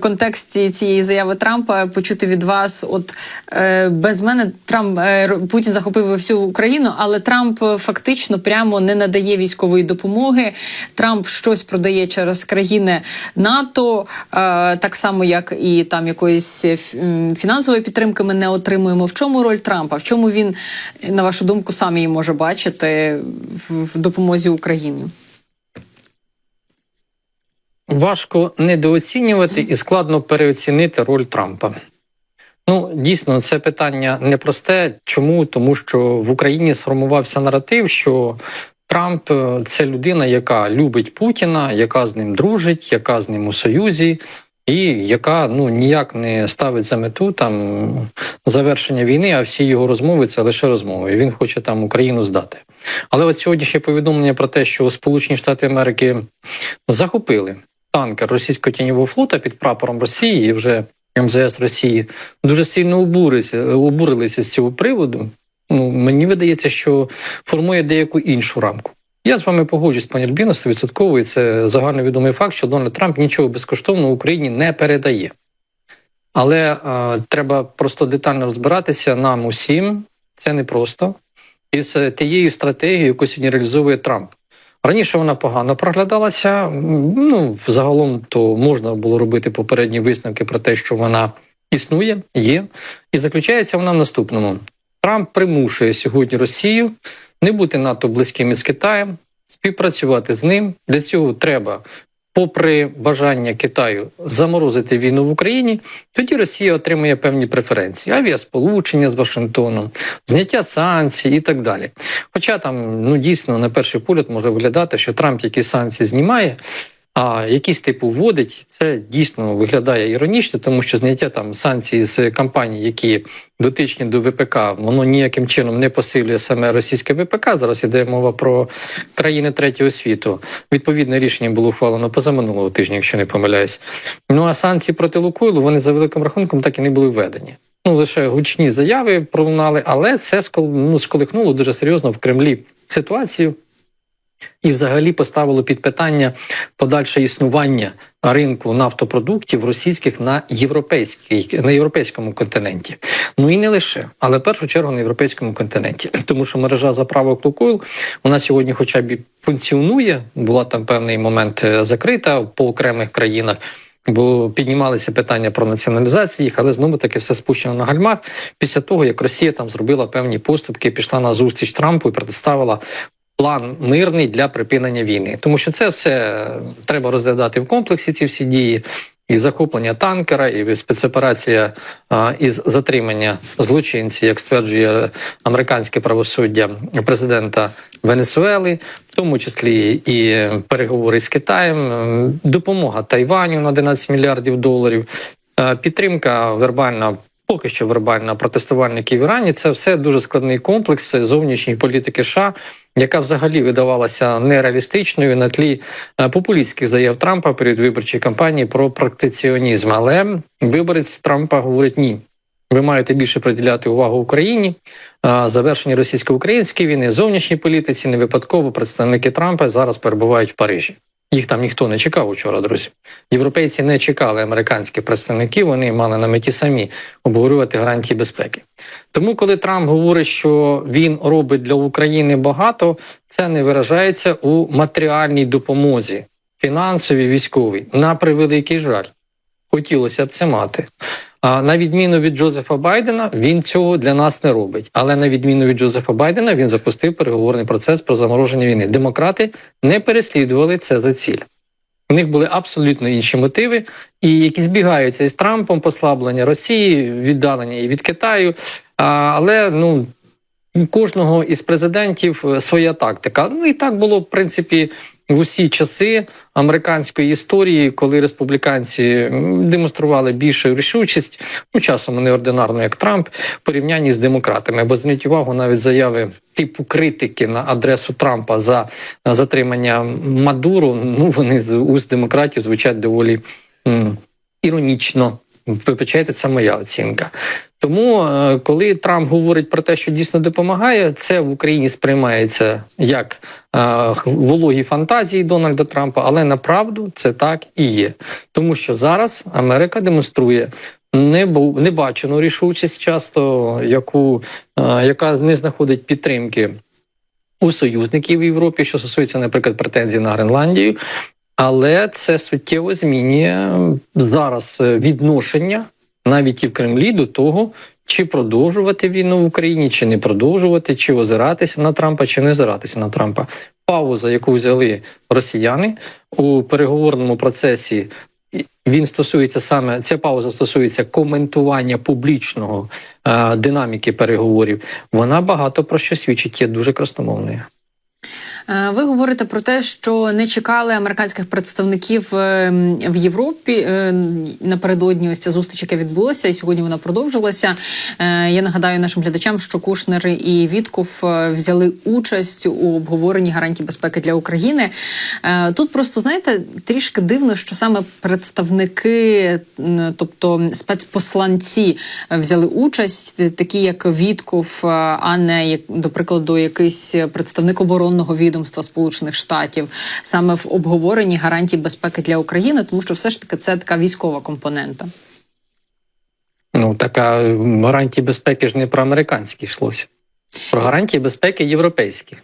контексті цієї заяви Трампа почути від вас, от е, без мене Трамп е, Путін захопив всю Україну, але Трамп фактично прямо не надає військової допомоги. Трамп щось продає через країни НАТО, е, так само як і там якоїсь е, фінансової підтримки ми не отримуємо. В чому роль Трампа? В чому він, на вашу думку, сам її може бачити в допомозі Україні? Важко недооцінювати і складно переоцінити роль Трампа. Ну, дійсно, це питання непросте. Чому? Тому що в Україні сформувався наратив, що Трамп е, це людина, яка любить Путіна, яка з ним дружить, яка з ним у союзі, і яка ну ніяк не ставить за мету там завершення війни, а всі його розмови це лише розмови. Він хоче там Україну здати. Але от сьогоднішнє повідомлення про те, що Сполучені Штати Америки захопили танкер російського тіньового флота під прапором Росії і вже МЗС Росії дуже сильно обурилися, обурилися з цього приводу. Ну мені видається, що формує деяку іншу рамку. Я з вами погоджуюсь, пані Альбіно, 100%, і це загальновідомий факт, що Дональд Трамп нічого безкоштовно Україні не передає. Але е, треба просто детально розбиратися нам усім, це непросто, із тією стратегією, яку сьогодні реалізовує Трамп. Раніше вона погано проглядалася. Ну, загалом то можна було робити попередні висновки про те, що вона існує, є, і заключається вона в наступному: Трамп примушує сьогодні Росію не бути надто близьким із Китаєм, співпрацювати з ним. Для цього треба, попри бажання Китаю заморозити війну в Україні, тоді Росія отримує певні преференції: авіасполучення з Вашингтоном, зняття санкцій і так далі. Хоча там ну дійсно на перший погляд може виглядати, що Трамп якісь санкції знімає. А якісь типу вводить, це дійсно виглядає іронічно, тому що зняття там санкцій з компаній, які дотичні до ВПК, воно ніяким чином не посилює саме російське ВПК. Зараз іде мова про країни третього світу. Відповідне рішення було ухвалено позаминулого тижня, якщо не помиляюсь. Ну а санкції проти Лукойлу вони за великим рахунком так і не були введені. Ну лише гучні заяви пролунали, але це ну, сколихнуло дуже серйозно в Кремлі ситуацію. І, взагалі, поставило під питання подальше існування ринку нафтопродуктів російських на європейській на європейському континенті. Ну і не лише, але в першу чергу на європейському континенті, тому що мережа заправок Лукойл вона сьогодні, хоча б функціонує, була там певний момент е, закрита по окремих країнах. Бо піднімалися питання про націоналізацію їх, але знову таки все спущено на гальмах після того, як Росія там зробила певні поступки, пішла на зустріч Трампу і представила план мирний для припинення війни, тому що це все треба розглядати в комплексі. Ці всі дії. І захоплення танкера, і спецоперація а, із затримання злочинців, як стверджує американське правосуддя президента Венесуели, в тому числі і переговори з Китаєм, допомога Тайваню на 11 мільярдів доларів, підтримка вербальна поки що вербальна протестувальників в Ірані. Це все дуже складний комплекс зовнішньої політики США, яка взагалі видавалася нереалістичною на тлі е, популістських заяв Трампа перед виборчої кампанії про практиціонізм. Але виборець Трампа говорить ні. Ви маєте більше приділяти увагу Україні, завершення російсько-української війни, зовнішній політиці. Не випадково представники Трампа зараз перебувають в Парижі. Їх там ніхто не чекав учора, друзі. Європейці не чекали американських представників. Вони мали на меті самі обговорювати гарантії безпеки. Тому, коли Трамп говорить, що він робить для України багато, це не виражається у матеріальній допомозі, фінансовій, військовій. На превеликий жаль, хотілося б це мати. На відміну від Джозефа Байдена, він цього для нас не робить. Але на відміну від Джозефа Байдена, він запустив переговорний процес про замороження війни. Демократи не переслідували це за ціль. У них були абсолютно інші мотиви, і які збігаються із Трампом, послаблення Росії, віддалення і від Китаю. Але ну у кожного із президентів своя тактика. Ну і так було в принципі в усі часи американської історії, коли республіканці демонстрували більшу рішучість, ну часом неординарно, як Трамп, в порівнянні з демократами. Бо зверніть увагу навіть заяви типу критики на адресу Трампа за затримання Мадуру. Ну вони з уст демократів звучать доволі м, іронічно. Вибачайте, це моя оцінка. Тому, е, коли Трамп говорить про те, що дійсно допомагає, це в Україні сприймається як е, вологі фантазії Дональда Трампа, але направду це так і є. Тому що зараз Америка демонструє небачену рішучість, часто яку, е, яка не знаходить підтримки у союзників в Європі, що стосується, наприклад, претензій на Гренландію. Але це суттєво змінює зараз е, відношення навіть і в Кремлі до того, чи продовжувати війну в Україні, чи не продовжувати, чи озиратися на Трампа, чи не озиратися на Трампа. Пауза, яку взяли росіяни у переговорному процесі. Він стосується саме ця пауза стосується коментування публічного е, динаміки переговорів. Вона багато про що свідчить, є дуже красномовною. Е, Ви говорите про те, що не чекали американських представників е, в Європі е, напередодні ось ця зустріч, яка відбулася, і сьогодні вона продовжилася. Я нагадаю нашим глядачам, що Кушнер і Вітков взяли участь у обговоренні гарантій безпеки для України. Тут просто знаєте трішки дивно, що саме представники, тобто спецпосланці, взяли участь, такі як Вітков, а не як до прикладу, якийсь представник оборонного відомства Сполучених Штатів, саме в обговоренні гарантій безпеки для України, тому що все ж таки це така військова компонента. Ну така гарантії безпеки ж не про американські йшлося, про гарантії безпеки європейські.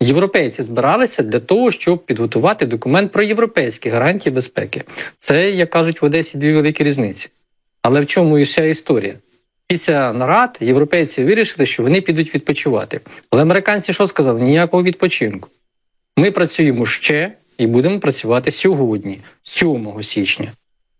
Європейці збиралися для того, щоб підготувати документ про європейські гарантії безпеки. Це, як кажуть в Одесі, дві великі різниці. Але в чому і вся історія? Після нарад європейці вирішили, що вони підуть відпочивати. Але американці що сказали? Ніякого відпочинку. Ми працюємо ще і будемо працювати сьогодні, 7 січня.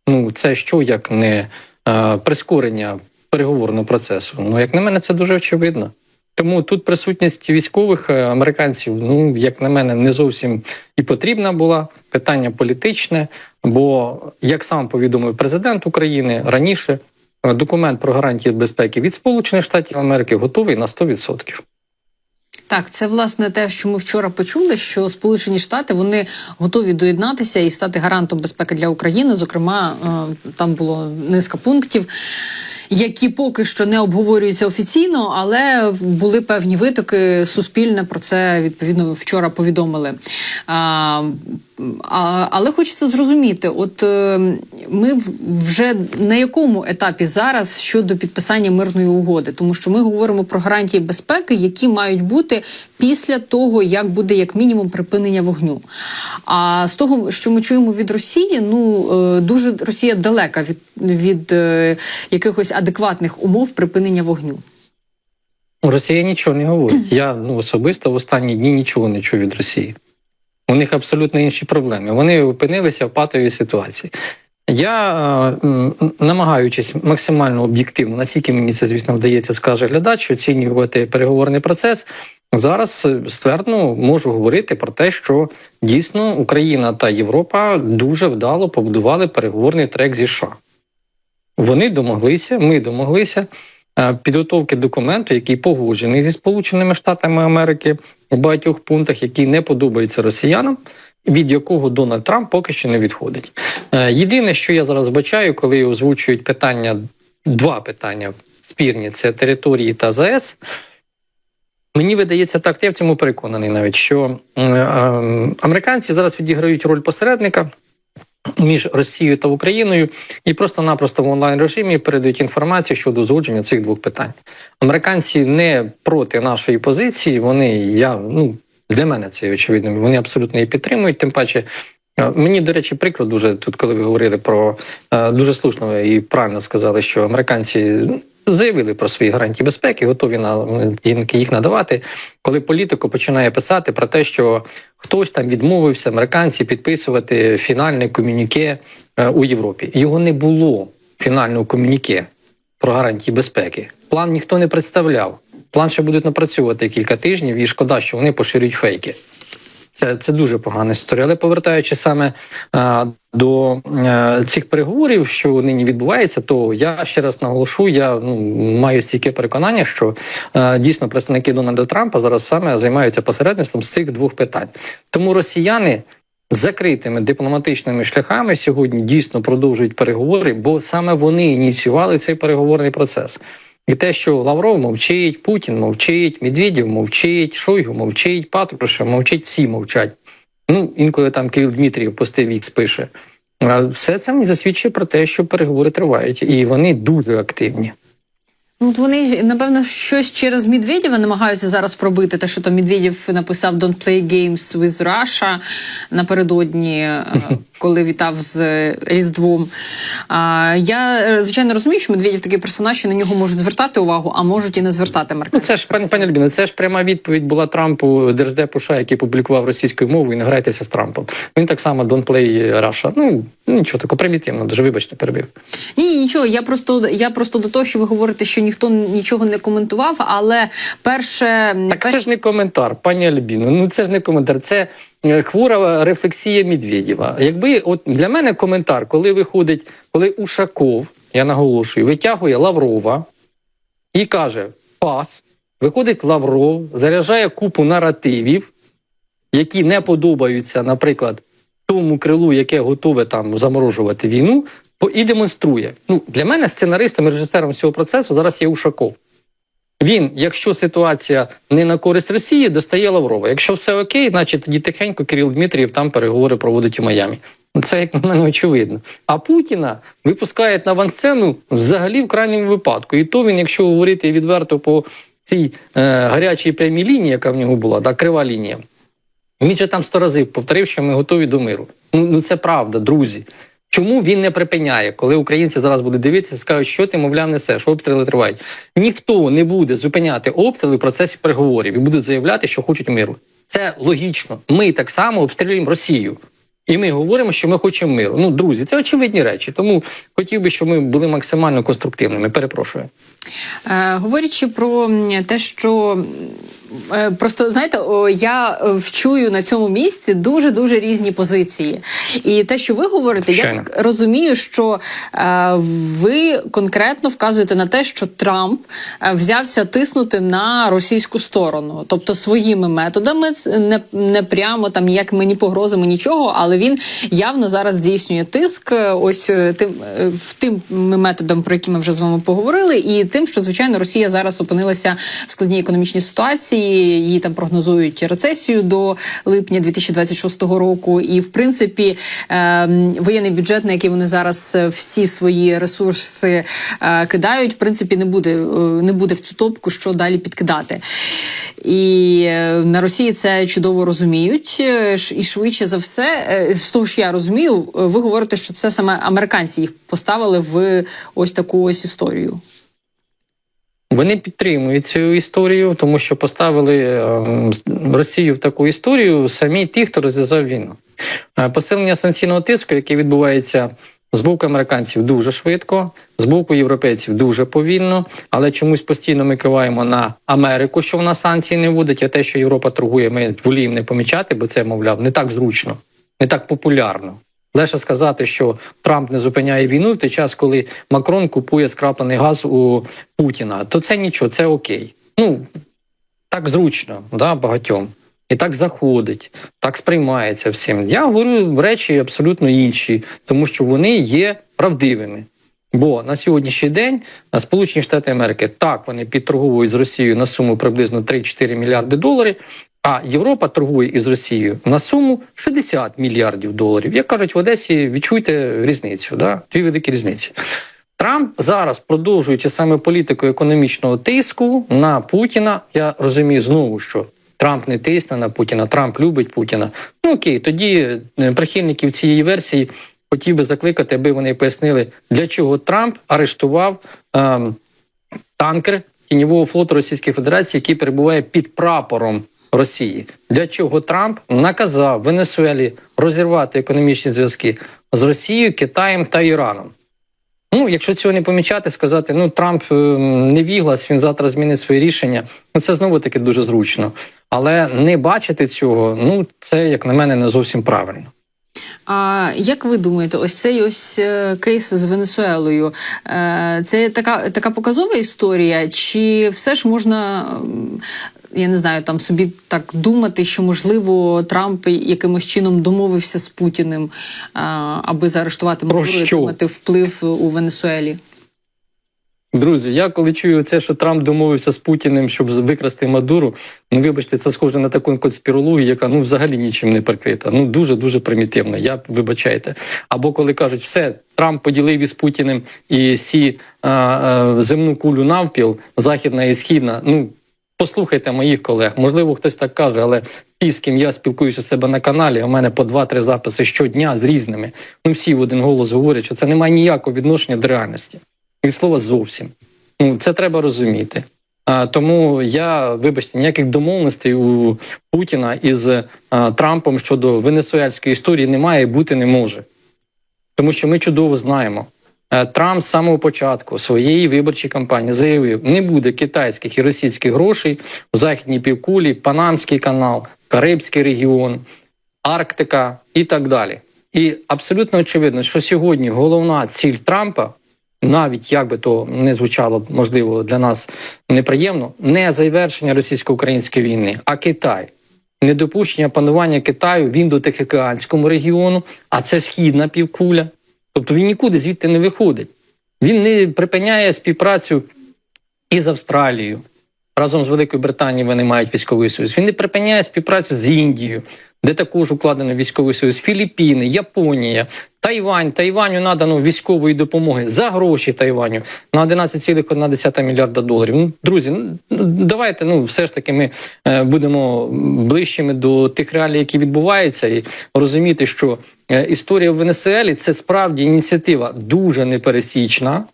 Ну, це що як не е, прискорення переговорного процесу? Ну, як на мене, це дуже очевидно. Тому тут присутність військових е, американців, ну як на мене, не зовсім і потрібна була. Питання політичне. Бо, як сам повідомив президент України раніше, документ про гарантії безпеки від Сполучених Штатів Америки готовий на 100%. Так, це власне те, що ми вчора почули, що Сполучені Штати вони готові доєднатися і стати гарантом безпеки для України. Зокрема, е, там було низка пунктів. Які поки що не обговорюються офіційно, але були певні витоки. Суспільне про це відповідно вчора повідомили. А, але хочеться зрозуміти, от е, ми вже на якому етапі зараз щодо підписання мирної угоди, тому що ми говоримо про гарантії безпеки, які мають бути після того, як буде як мінімум припинення вогню. А з того, що ми чуємо від Росії, ну е, дуже Росія далека від, від е, якихось адекватних умов припинення вогню. Росія нічого не говорить. Я ну особисто в останні дні нічого не чув від Росії. У них абсолютно інші проблеми. Вони опинилися в патовій ситуації. Я, е, намагаючись максимально об'єктивно, наскільки мені це, звісно, вдається, скаже глядач, оцінювати переговорний процес. Зараз ствердно можу говорити про те, що дійсно Україна та Європа дуже вдало побудували переговорний трек зі США. Вони домоглися, ми домоглися е, підготовки документу, який погоджений зі Сполученими Штатами Америки у багатьох пунктах, який не подобається росіянам, від якого Дональд Трамп поки що не відходить. Е, Єдине, що я зараз бачаю, коли озвучують питання, два питання спірні: це території та ЗАЕС. Мені видається так, я в цьому переконаний навіть, що е, е, американці зараз відіграють роль посередника між Росією та Україною і просто-напросто в онлайн режимі передають інформацію щодо узгодження цих двох питань. Американці не проти нашої позиції. Вони я ну для мене це очевидно. Вони абсолютно її підтримують. Тим паче, е, мені до речі, прикро дуже тут, коли ви говорили про е, дуже слушно і правильно сказали, що американці. Заявили про свої гарантії безпеки, готові на їх надавати. Коли політико починає писати про те, що хтось там відмовився, американці підписувати фінальне комюніке е, у Європі. Його не було фінального комюніке про гарантії безпеки. План ніхто не представляв. План ще будуть напрацьовувати кілька тижнів, і шкода, що вони поширюють фейки. Це, це дуже погана історія. Але повертаючись саме а, до а, цих переговорів, що нині відбувається, то я ще раз наголошу, я ну, маю стійке переконання, що а, дійсно представники Дональда Трампа зараз саме займаються посередництвом з цих двох питань. Тому росіяни закритими дипломатичними шляхами сьогодні дійсно продовжують переговори, бо саме вони ініціювали цей переговорний процес. І те, що Лавров мовчить, Путін мовчить, Медведєв мовчить, Шойгу мовчить, Патрушев мовчить, всі мовчать. Ну, інколи там Кирил Дмитрієв постив Ікс пише. А Все це мені засвідчує про те, що переговори тривають, і вони дуже активні. Ну, от вони напевно щось через Медведєва намагаються зараз пробити. Те, що там Медведєв написав «Don't play games with Russia» напередодні, е, коли вітав з Різдвом. А я е, звичайно розумію, що Медведєв такий персонаж, що на нього можуть звертати увагу, а можуть і не звертати Ну, це ж пані пані Альбіна, це ж пряма відповідь була Трампу держдепу США, який публікував російською мовою. і Не грайтеся з Трампом. Він так само don't play Russia. Ну нічого такого примітивно, дуже вибачте, перебив. Ні, ні, нічого. Я просто я просто до того, що ви говорите, що ніхто нічого не коментував. Але перше Так перше- це ж не коментар, пані Альбіно. Ну це ж не коментар, це е, хвора рефлексія Медведєва. Якби от для мене коментар, коли виходить, коли Ушаков, я наголошую, витягує Лаврова і каже: пас, виходить Лавров, заряджає купу наративів, які не подобаються, наприклад, тому крилу, яке готове там заморожувати війну, і демонструє. Ну для мене сценаристом і режисером цього процесу зараз є Ушаков. Він, якщо ситуація не на користь Росії, достає Лаврова. Якщо все окей, значить тоді тихенько Кирил Дмитрієв там переговори проводить у Майамі. Ну, Це як на мене очевидно. А Путіна випускають на авансцену взагалі в крайньому випадку. І то він, якщо говорити відверто по цій е, гарячій прямій лінії, яка в нього була, та крива лінія. Він же там сто разів повторив, що ми готові до миру. Ну, ну це правда, друзі. Чому він не припиняє, коли українці зараз будуть дивитися, скажуть, що ти, мовляв, несеш, обстріли тривають. Ніхто не буде зупиняти обстріли в процесі переговорів і будуть заявляти, що хочуть миру. Це логічно. Ми так само обстрілюємо Росію. І ми говоримо, що ми хочемо миру. Ну, друзі, це очевидні речі. Тому хотів би, щоб ми були максимально конструктивними. Перепрошую. Е, говорячи про те, що просто знаєте, я е, вчую на цьому місці дуже дуже різні позиції. І те, що ви говорите, я так розумію, що е, ви конкретно вказуєте на те, що Трамп е, взявся тиснути на російську сторону, тобто своїми методами, не, не прямо там ніякими ні погрозами, нічого, але він явно зараз здійснює тиск. е, Ось е, тим е, в тим методом, про які ми вже з вами поговорили, і тим, що звичайно Росія зараз опинилася в складній економічній ситуації. Її там прогнозують рецесію до липня 2026 року. І в принципі, е, воєнний бюджет, на який вони зараз е, всі свої ресурси е, кидають, в принципі, не буде е, не буде в цю топку, що далі підкидати. І на Росії це чудово розуміють. І швидше за все, з того, що я розумію, ви говорите, що це саме американці їх поставили в ось таку ось історію. Вони підтримують цю історію, тому що поставили е, Росію в таку історію самі ті, хто розв'язав війну. Е, Посилення санкційного тиску, яке відбувається з боку американців дуже швидко, з боку європейців дуже повільно, але чомусь постійно ми киваємо на Америку, що вона санкції не вводить, а те, що Європа торгує, ми воліємо не помічати, бо це, мовляв, не так зручно, не так популярно. Легше сказати, що Трамп не зупиняє війну в той час, коли Макрон купує скраплений газ у Путіна, то це нічого, це окей. Ну так зручно, да, багатьом. І так заходить, так сприймається всім. Я говорю речі абсолютно інші, тому що вони є правдивими. Бо на сьогоднішній день а, Сполучені Штати Америки так вони підторговують з Росією на суму приблизно 3-4 мільярди доларів. А Європа торгує із Росією на суму 60 мільярдів доларів. Як кажуть в Одесі, відчуйте різницю, да? дві великі різниці. Трамп зараз, продовжуючи саме політику економічного тиску на Путіна, я розумію знову, що Трамп не тисне на Путіна, Трамп любить Путіна. Ну окей, тоді е, прихильників цієї версії хотів би закликати, аби вони пояснили, для чого Трамп арештував ем, танкер тіньового флоту Російської Федерації, який перебуває під прапором Росії. Для чого Трамп наказав Венесуелі розірвати економічні зв'язки з Росією, Китаєм та Іраном. Ну, якщо цього не помічати, сказати, ну Трамп е, не віглас, він завтра змінить своє рішення. Ну це знову таки дуже зручно. Але не бачити цього, ну це як на мене не зовсім правильно. А як ви думаєте, ось цей ось е, кейс з Венесуелою? е, Це така, така показова історія, чи все ж можна? Я не знаю, там собі так думати, що можливо Трамп якимось чином домовився з Путіним, аби заарештувати Про що? отримати вплив у Венесуелі. Друзі, я коли чую це, що Трамп домовився з Путіним, щоб викрасти Мадуру, ну вибачте, це схоже на таку конспірологію, яка ну взагалі нічим не прикрита. Ну дуже дуже примітивно. Я вибачайте. Або коли кажуть, все Трамп поділив із Путіним і сі а, а, земну кулю навпіл, західна і східна. Ну послухайте моїх колег. Можливо, хтось так каже, але ті, з ким я спілкуюся у себе на каналі, у мене по два-три записи щодня з різними. Ну всі в один голос говорять, що це не має ніякого відношення до реальності від слова зовсім. Це треба розуміти. Тому я, вибачте, ніяких домовленостей у Путіна із Трампом щодо венесуельської історії немає і бути не може. Тому що ми чудово знаємо. Трамп з самого початку своєї виборчої кампанії заявив: не буде китайських і російських грошей в західній півкулі, Панамський канал, Карибський регіон, Арктика і так далі. І абсолютно очевидно, що сьогодні головна ціль Трампа навіть як би то не звучало можливо для нас неприємно, не завершення російсько-української війни, а Китай. Недопущення панування Китаю в індотихоокеанському регіону, а це східна півкуля. Тобто він нікуди звідти не виходить. Він не припиняє співпрацю із Австралією. Разом з Великою Британією вони мають військовий союз. Він не припиняє співпрацю з Індією, де також укладено військовий союз, Філіппіни, Японія, Тайвань. Тайваню надано військової допомоги за гроші Тайваню на 11,1 мільярда доларів. Ну, друзі, ну давайте ну все ж таки ми е, будемо ближчими до тих реалій, які відбуваються, і розуміти, що е, історія в Венесуелі це справді ініціатива дуже непересічна.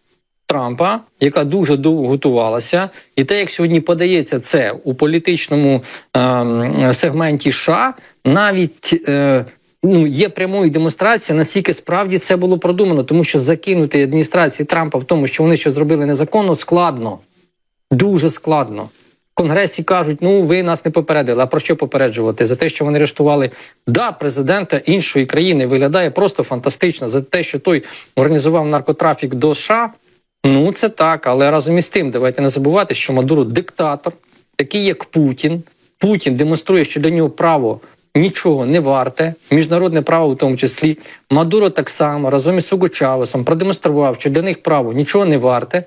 Трампа, яка дуже довго готувалася, і те, як сьогодні подається це у політичному е, сегменті США, навіть е, ну є прямою демонстрацією, наскільки справді це було продумано, тому що закинути адміністрації Трампа в тому, що вони що зробили незаконно, складно, дуже складно. В Конгресі кажуть, ну ви нас не попередили. А про що попереджувати? За те, що вони арештували да, президента іншої країни, виглядає просто фантастично. За те, що той організував наркотрафік до США. Ну, це так, але разом із тим, давайте не забувати, що Мадуро диктатор, такий як Путін. Путін демонструє, що для нього право нічого не варте, міжнародне право в тому числі. Мадуро так само разом із Суго Чавесом продемонстрував, що для них право нічого не варте.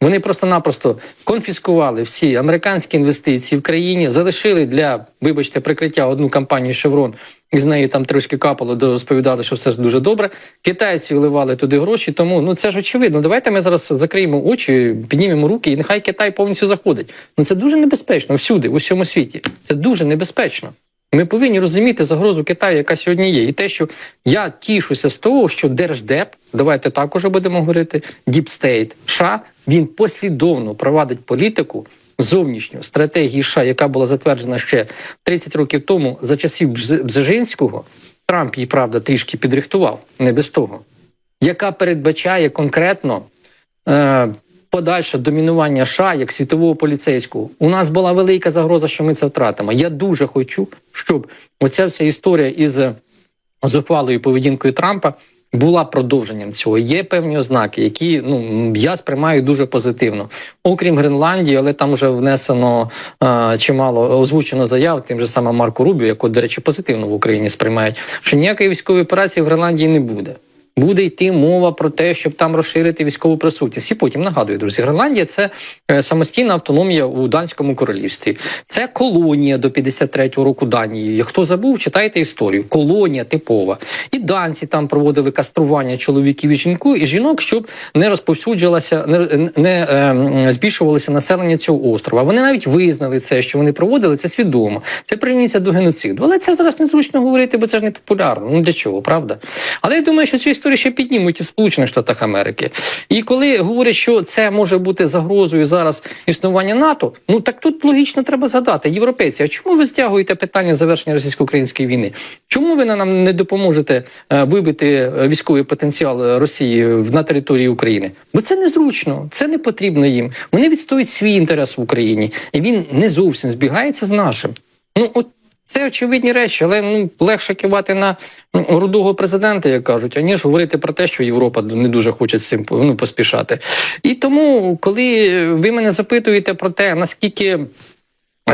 Вони просто-напросто конфіскували всі американські інвестиції в країні, залишили для, вибачте, прикриття одну компанію Шеврон, і з неї там трошки капало, розповідали, що все ж дуже добре. Китайці вливали туди гроші. Тому ну це ж очевидно. Давайте ми зараз закриємо очі, піднімемо руки, і нехай Китай повністю заходить. Ну це дуже небезпечно всюди, в усьому світі. Це дуже небезпечно. Ми повинні розуміти загрозу Китаю, яка сьогодні є, і те, що я тішуся з того, що Держдеп, давайте також будемо говорити, Діпстейт США, він послідовно провадить політику зовнішню стратегії США, яка була затверджена ще 30 років тому за часів Бжежинського. Трамп її правда трішки підрихтував, не без того, яка передбачає конкретно е, подальше домінування США як світового поліцейського. У нас була велика загроза, що ми це втратимо. Я дуже хочу, щоб оця вся історія із зухвалою поведінкою Трампа була продовженням цього. Є певні ознаки, які ну я сприймаю дуже позитивно. Окрім Гренландії, але там вже внесено е, чимало озвучено заяв, тим же самим Марко Рубіо, яку, до речі, позитивно в Україні сприймають, що ніякої військової операції в Гренландії не буде. Буде йти мова про те, щоб там розширити військову присутність. І потім нагадую, друзі, Гренландія це е, самостійна автономія у данському королівстві. Це колонія до 53-го року Данії. Хто забув, читайте історію. Колонія типова. І данці там проводили кастрування чоловіків і жінку і жінок, щоб не розповсюджувалося, не, не е, збільшувалося населення цього острова. Вони навіть визнали це, що вони проводили це свідомо. Це прирівнюється до геноциду. Але це зараз незручно говорити, бо це ж не популярно. Ну для чого, правда? Але я думаю, що цю історію ще піднімуть в Сполучених Штатах Америки. І коли говорять, що це може бути загрозою зараз існування НАТО, ну так тут логічно треба згадати. Європейці, а чому ви стягуєте питання завершення російсько-української війни? Чому ви нам не допоможете е, вибити е, військовий потенціал Росії на території України? Бо це незручно, це не потрібно їм. Вони відстоюють свій інтерес в Україні, і він не зовсім збігається з нашим. Ну от Це очевидні речі, але ну легше кивати на м, рудого президента, як кажуть, аніж говорити про те, що Європа не дуже хоче з цим ну, поспішати. І тому, коли ви мене запитуєте про те, наскільки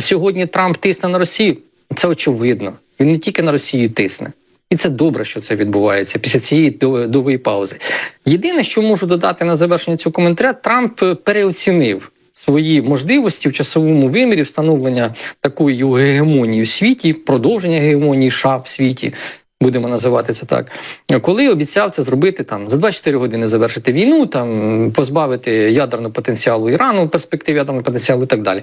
сьогодні Трамп тисне на Росію, це очевидно. Він не тільки на Росію тисне. І це добре, що це відбувається після цієї довгої паузи. Єдине, що можу додати на завершення цього коментаря, Трамп переоцінив свої можливості в часовому вимірі встановлення такої гегемонії в світі, продовження гегемонії США в світі. Будемо називати це так, коли обіцяв це зробити там за 24 години завершити війну, там позбавити ядерного потенціалу Ірану, перспектив ядерного потенціалу і так далі.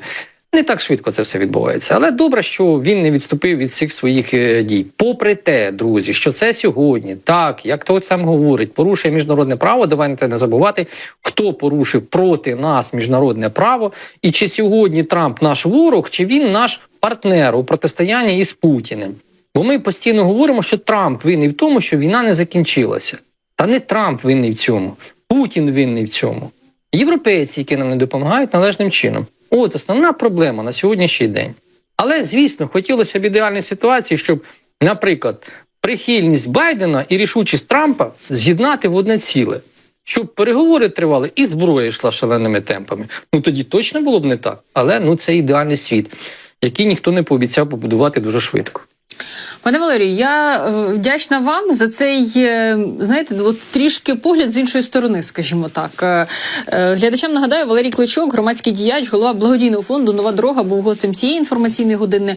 Не так швидко це все відбувається, але добре, що він не відступив від цих своїх е, дій. Попри те, друзі, що це сьогодні, так як хто сам говорить, порушує міжнародне право. Давайте не забувати, хто порушив проти нас міжнародне право, і чи сьогодні Трамп наш ворог, чи він наш партнер у протистоянні із Путіним. Бо ми постійно говоримо, що Трамп винний в тому, що війна не закінчилася. Та не Трамп винний в цьому, Путін винний в цьому. Європейці, які нам не допомагають належним чином. От основна проблема на сьогоднішній день. Але, звісно, хотілося б ідеальної ситуації, щоб, наприклад, прихильність Байдена і рішучість Трампа з'єднати в одне ціле, щоб переговори тривали і зброя йшла шаленими темпами. Ну тоді точно було б не так. Але ну це ідеальний світ, який ніхто не пообіцяв побудувати дуже швидко. Пане Валерію, я е, вдячна вам за цей, е, знаєте, от трішки погляд з іншої сторони, скажімо так. Е, Глядачам нагадаю, Валерій Кличок, громадський діяч, голова благодійного фонду Нова дорога, був гостем цієї інформаційної години.